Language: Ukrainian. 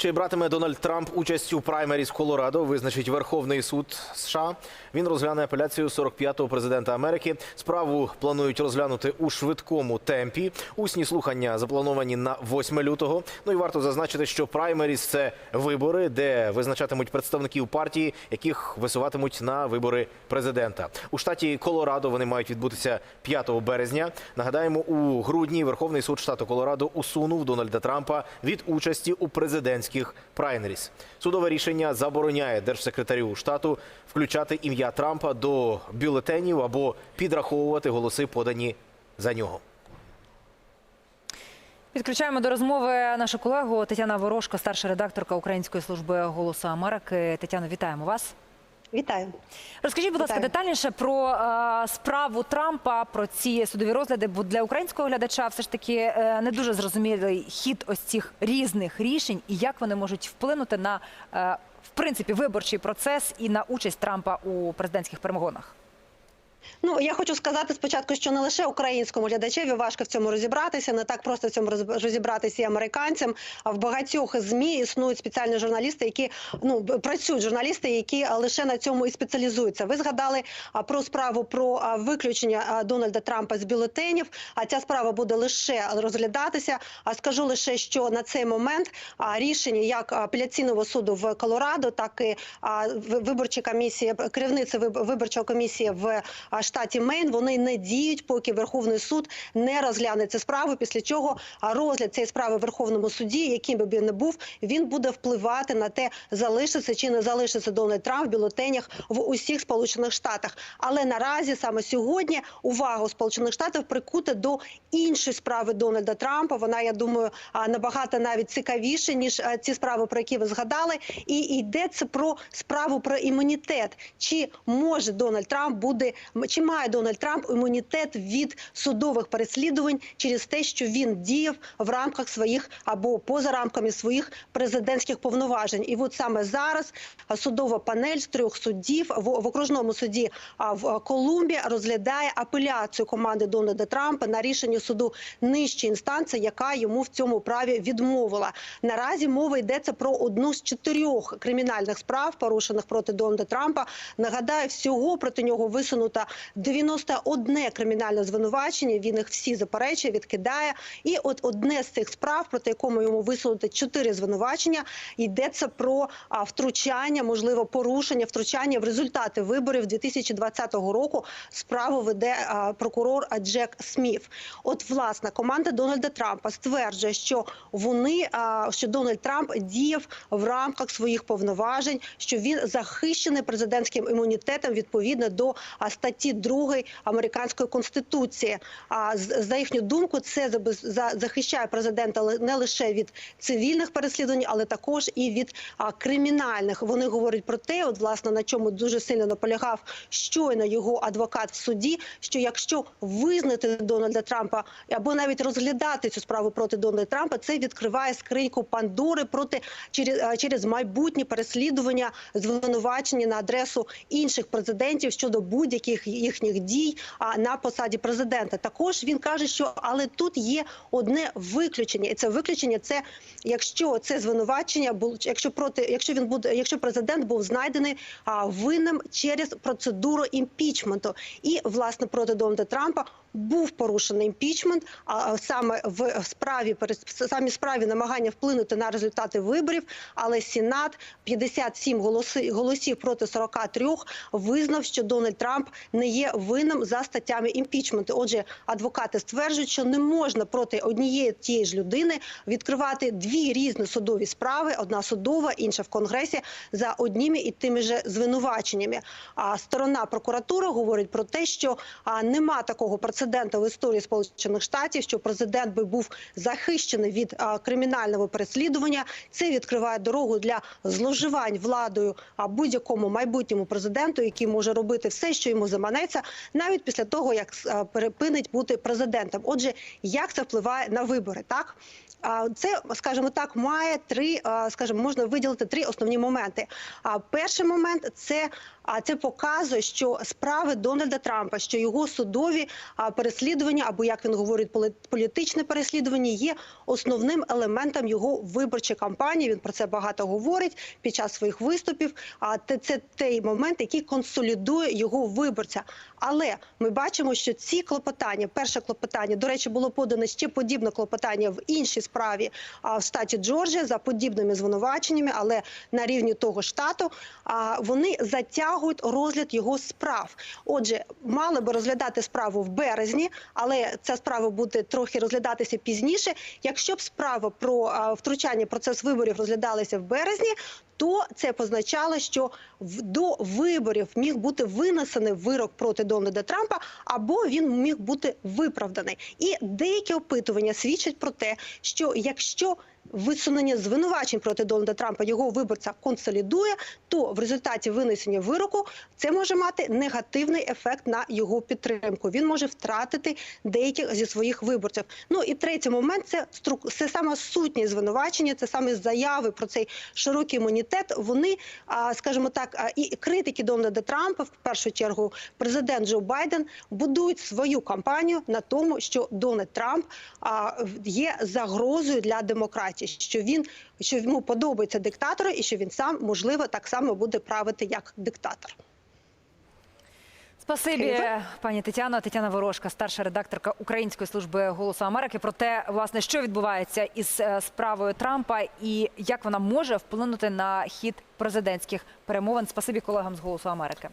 Чи братиме Дональд Трамп участь у праймеріз Колорадо, визначить Верховний суд США. Він розгляне апеляцію 45-го президента Америки. Справу планують розглянути у швидкому темпі. Усні слухання заплановані на 8 лютого. Ну і варто зазначити, що праймеріз – це вибори, де визначатимуть представників партії, яких висуватимуть на вибори президента. У штаті Колорадо вони мають відбутися 5 березня. Нагадаємо, у грудні Верховний суд штату Колорадо усунув Дональда Трампа від участі у президентських прайнеріс Судове рішення забороняє держсекретарю штату включати ім'я Трампа до бюлетенів або підраховувати голоси, подані за нього. Підключаємо до розмови нашу колегу Тетяна Ворожко, старша редакторка Української служби голосу Америки. Тетяно, вітаємо вас. Вітаю. Розкажіть, будь ласка, Вітаю. детальніше про е, справу Трампа, про ці судові розгляди. Бо для українського глядача все ж таки е, не дуже зрозумілий хід ось цих різних рішень і як вони можуть вплинути на е, в принципі виборчий процес і на участь Трампа у президентських перемогонах. Ну я хочу сказати спочатку, що не лише українському глядачеві важко в цьому розібратися, не так просто в цьому розібратися і американцям. А в багатьох змі існують спеціальні журналісти, які ну працюють журналісти, які лише на цьому і спеціалізуються. Ви згадали про справу про виключення Дональда Трампа з бюлетенів. А ця справа буде лише розглядатися. А скажу лише, що на цей момент рішення як апеляційного суду в Колорадо, так і а, в- виборча комісія, виборчої комісії в штаті Мейн, вони не діють, поки Верховний суд не розгляне цю справу. Після чого розгляд цієї справи в Верховному суді, яким би він не був, він буде впливати на те, залишиться чи не залишиться Дональд Трамп в бюлетенях в усіх Сполучених Штатах. Але наразі саме сьогодні увагу Сполучених Штатів прикута до іншої справи Дональда Трампа. Вона, я думаю, набагато навіть цікавіше ніж ці справи, про які ви згадали. І йдеться про справу про імунітет. Чи може Дональд Трамп буде чи має Дональд Трамп імунітет від судових переслідувань через те, що він діяв в рамках своїх або поза рамками своїх президентських повноважень? І от саме зараз судова панель з трьох суддів в, в окружному суді в Колумбії розглядає апеляцію команди Дональда Трампа на рішення суду нижчої інстанції, яка йому в цьому праві відмовила. Наразі мова йдеться про одну з чотирьох кримінальних справ, порушених проти Дональда Трампа. Нагадаю, всього проти нього висунуто 91 кримінальне звинувачення. Він їх всі заперечує, відкидає. І от одне з цих справ, проти якому йому висунуто чотири звинувачення, йдеться про втручання, можливо, порушення, втручання в результати виборів 2020 року. Справу веде прокурор Джек Сміф. От власне команда Дональда Трампа стверджує, що вони що Дональд Трамп діяв в рамках своїх повноважень, що він захищений президентським імунітетом відповідно до а, статті 2 американської конституції. А за їхню думку, це за- захищає президента не лише від цивільних переслідувань, але також і від кримінальних. Вони говорять про те, от власне на чому дуже сильно наполягав щойно його адвокат в суді. Що якщо визнати Дональда Трампа або навіть розглядати цю справу проти Дональда Трампа, це відкриває скриньку Пандори проти через, через майбутні переслідування, звинувачення на адресу інших президентів щодо будь-яких їхніх дій а, на посаді президента. Також він каже, що але тут є одне виключення, і це виключення це якщо це звинувачення якщо проти, якщо він буде, якщо президент був знайдений винним через процедуру імпічменту, і власне проти Дональда Трампа. Був порушений імпічмент, а саме в справі самій справі намагання вплинути на результати виборів. Але Сенат 57 голоси, голосів проти 43 визнав, що Дональд Трамп не є винним за статтями імпічменту. Отже, адвокати стверджують, що не можна проти однієї тієї ж людини відкривати дві різні судові справи: одна судова, інша в конгресі, за одніми і тими же звинуваченнями. А сторона прокуратури говорить про те, що нема такого прецеденту в історії Сполучених Штатів, що президент би був захищений від кримінального переслідування. Це відкриває дорогу для зловживань владою а будь-якому майбутньому президенту, який може робити все, що йому заманеться, навіть після того як а, перепинить бути президентом. Отже, як це впливає на вибори, так? Це, скажімо так, має три, а, скажімо, можна виділити три основні моменти. Перший момент це. А це показує, що справи Дональда Трампа, що його судові переслідування, або як він говорить, полі- політичне переслідування, є основним елементом його виборчої кампанії. Він про це багато говорить під час своїх виступів. А це той момент, який консолідує його виборця. Але ми бачимо, що ці клопотання, перше клопотання, до речі, було подано ще подібне клопотання в іншій справі в штаті Джорджія за подібними звинуваченнями, але на рівні того штату вони затягують розгляд його справ. Отже, мали би розглядати справу в березні, але ця справа буде трохи розглядатися пізніше. Якщо б справа про втручання процес виборів розглядалася в березні, то це позначало, що до виборів міг бути винесений вирок проти Дональда Трампа, або він міг бути виправданий. І деякі опитування свідчать про те, що якщо висунення звинувачень проти Дональда Трампа його виборця консолідує, то в результаті винесення вироку це може мати негативний ефект на його підтримку. Він може втратити деяких зі своїх виборців. Ну і третій момент це струк... це саме сутність звинувачення, це саме заяви про цей широкий імунітет. Вони, скажімо так, і критики Дональда Трампа, в першу чергу, президент Джо Байден будують свою кампанію на тому, що Дональд Трамп є загрозою для демократії, що він що йому подобаються диктатори, і що він сам можливо так само буде правити як диктатор. Спасибі, пані Тетяно. Тетяна Ворожка, старша редакторка Української служби голосу Америки, про те, власне, що відбувається із е, справою Трампа і як вона може вплинути на хід президентських перемовин. Спасибі колегам з голосу Америки.